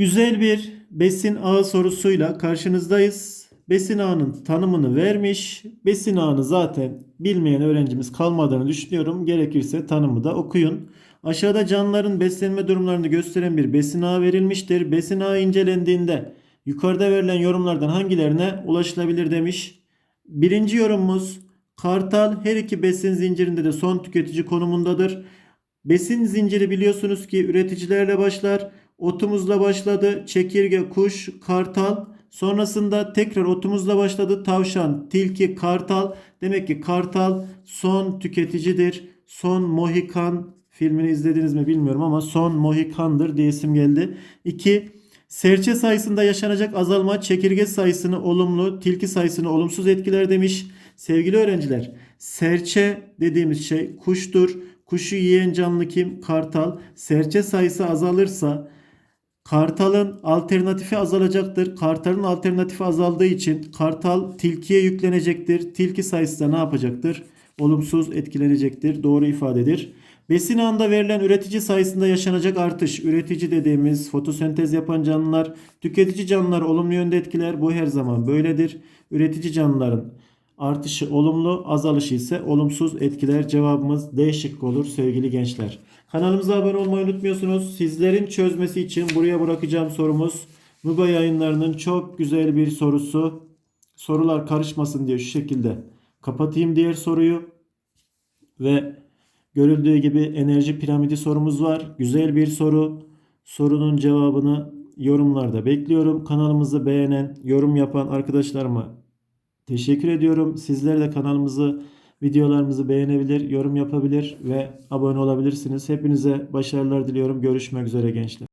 Güzel bir besin ağı sorusuyla karşınızdayız. Besin ağının tanımını vermiş. Besin ağını zaten bilmeyen öğrencimiz kalmadığını düşünüyorum. Gerekirse tanımı da okuyun. Aşağıda canlıların beslenme durumlarını gösteren bir besin ağı verilmiştir. Besin ağı incelendiğinde yukarıda verilen yorumlardan hangilerine ulaşılabilir demiş. Birinci yorumumuz Kartal her iki besin zincirinde de son tüketici konumundadır. Besin zinciri biliyorsunuz ki üreticilerle başlar. Otumuzla başladı. Çekirge, kuş, kartal. Sonrasında tekrar otumuzla başladı. Tavşan, tilki, kartal. Demek ki kartal son tüketicidir. Son Mohikan filmini izlediniz mi bilmiyorum ama son Mohikan'dır diye isim geldi. 2. Serçe sayısında yaşanacak azalma çekirge sayısını olumlu, tilki sayısını olumsuz etkiler demiş. Sevgili öğrenciler, serçe dediğimiz şey kuştur. Kuşu yiyen canlı kim? Kartal. Serçe sayısı azalırsa kartalın alternatifi azalacaktır. Kartalın alternatifi azaldığı için kartal tilkiye yüklenecektir. Tilki sayısı da ne yapacaktır? Olumsuz etkilenecektir. Doğru ifadedir. Besin ağında verilen üretici sayısında yaşanacak artış. Üretici dediğimiz fotosentez yapan canlılar, tüketici canlılar olumlu yönde etkiler. Bu her zaman böyledir. Üretici canlıların artışı olumlu, azalışı ise olumsuz etkiler. Cevabımız D şıkkı olur sevgili gençler. Kanalımıza abone olmayı unutmuyorsunuz. Sizlerin çözmesi için buraya bırakacağım sorumuz. Muba yayınlarının çok güzel bir sorusu. Sorular karışmasın diye şu şekilde kapatayım diğer soruyu. Ve görüldüğü gibi enerji piramidi sorumuz var. Güzel bir soru. Sorunun cevabını yorumlarda bekliyorum. Kanalımızı beğenen, yorum yapan arkadaşlarıma teşekkür ediyorum. Sizler de kanalımızı, videolarımızı beğenebilir, yorum yapabilir ve abone olabilirsiniz. Hepinize başarılar diliyorum. Görüşmek üzere gençler.